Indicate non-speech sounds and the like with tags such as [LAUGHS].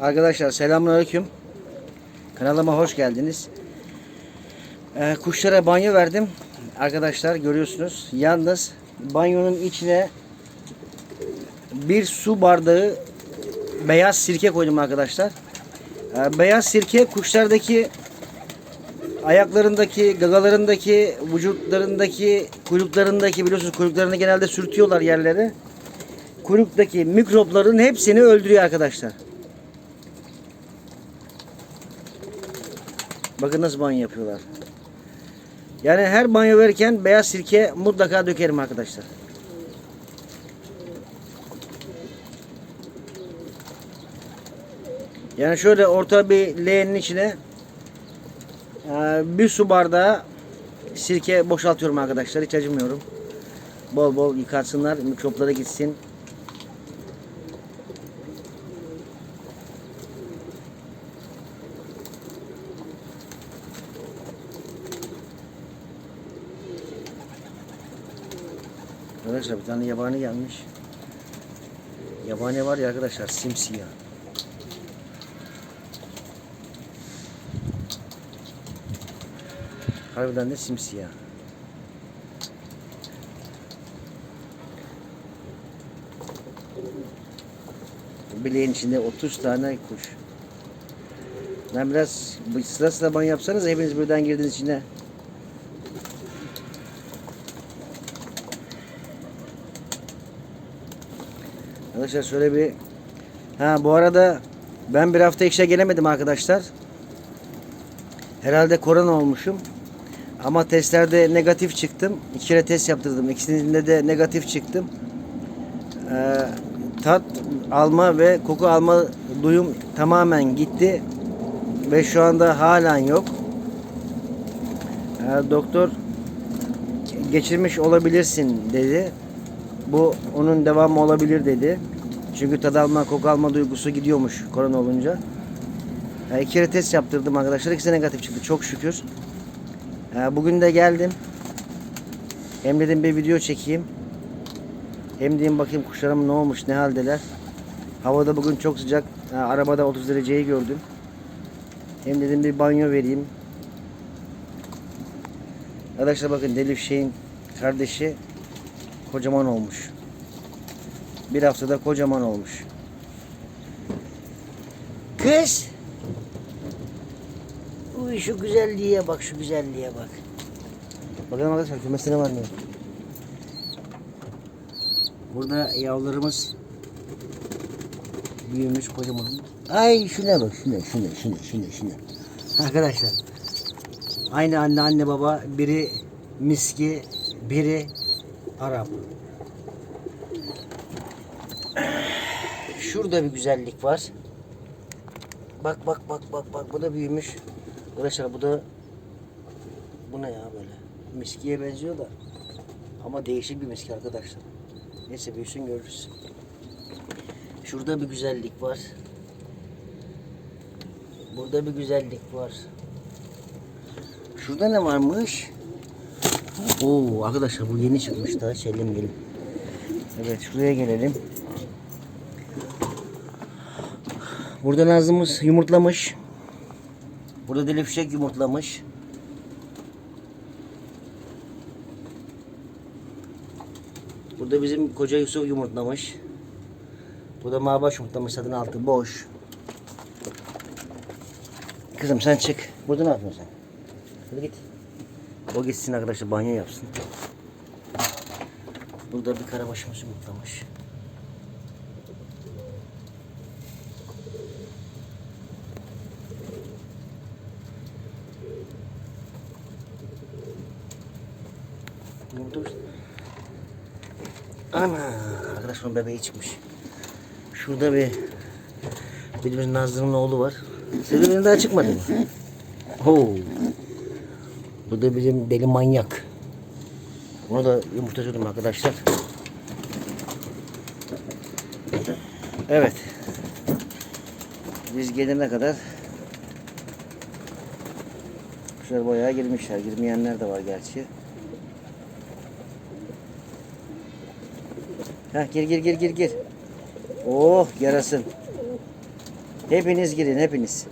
Arkadaşlar selamünaleyküm. Kanalıma hoş geldiniz. Ee, kuşlara banyo verdim. Arkadaşlar görüyorsunuz. Yalnız banyonun içine bir su bardağı beyaz sirke koydum arkadaşlar. Ee, beyaz sirke kuşlardaki ayaklarındaki, gagalarındaki, vücutlarındaki, kuyruklarındaki biliyorsunuz kuyruklarını genelde sürtüyorlar yerlere. Kuyruktaki mikropların hepsini öldürüyor arkadaşlar. Bakın nasıl banyo yapıyorlar. Yani her banyo verirken beyaz sirke mutlaka dökerim arkadaşlar. Yani şöyle orta bir leğenin içine e, bir su bardağı sirke boşaltıyorum arkadaşlar. Hiç acımıyorum. Bol bol yıkatsınlar. Mikroplara gitsin. Arkadaşlar bir tane yabani gelmiş. Yabani var ya arkadaşlar simsiyah. Harbiden de simsiyah. Bileğin içinde 30 tane kuş. Ben biraz sıra sıra ban yapsanız hepiniz birden girdiniz içine. Arkadaşlar şöyle bir ha bu arada ben bir hafta işe gelemedim arkadaşlar. Herhalde korona olmuşum. Ama testlerde negatif çıktım. İki kere test yaptırdım. İkisinde de negatif çıktım. Ee, tat alma ve koku alma duyum tamamen gitti. Ve şu anda halen yok. Ee, doktor geçirmiş olabilirsin dedi. Bu onun devamı olabilir dedi. Çünkü tad alma, koku alma duygusu gidiyormuş korona olunca. Yani iki kere test yaptırdım arkadaşlar. İkisi negatif çıktı. Çok şükür. Ee, bugün de geldim. Hem dedim bir video çekeyim. Hem diyeyim bakayım kuşlarım ne olmuş, ne haldeler. Havada bugün çok sıcak. Ha, arabada 30 dereceyi gördüm. Hem dedim bir banyo vereyim. Arkadaşlar bakın Delif şeyin kardeşi kocaman olmuş. Bir haftada kocaman olmuş. Kız. Uy şu güzelliğe bak şu güzelliğe bak. Bakalım arkadaşlar kümesine var mı? Burada yavrularımız büyümüş kocaman. Ay şuna bak şuna şuna şuna şuna şuna. Arkadaşlar aynı anne anne baba biri miski biri Arap. Şurada bir güzellik var. Bak bak bak bak bak bu da büyümüş. Arkadaşlar bu da bu ne ya böyle? Miskiye benziyor da. Ama değişik bir miski arkadaşlar. Neyse büyüsün görürüz. Şurada bir güzellik var. Burada bir güzellik var. Şurada ne varmış? Oo arkadaşlar bu yeni çıkmış daha Selim gelin. Evet şuraya gelelim. Burada Nazımız yumurtlamış. Burada deli fişek yumurtlamış. Burada bizim koca Yusuf yumurtlamış. Burada Mabaş yumurtlamış zaten altı boş. Kızım sen çık. Burada ne yapıyorsun sen? Hadi git. O gitsin arkadaşlar banyo yapsın. Burada bir karabaşımız yumurtlamış. Yumurtlamış. Ana arkadaş onun bebeği çıkmış. Şurada bir bildiğimiz Nazlı'nın oğlu var. Senin daha çıkmadı mı? [LAUGHS] Oo. Bu da bizim deli manyak. Onu da yumurtlatıyorum arkadaşlar. Evet. Biz gelene kadar kuşlar bayağı girmişler. Girmeyenler de var gerçi. Heh, gir gir gir gir gir. Oh yarasın. Hepiniz girin hepiniz.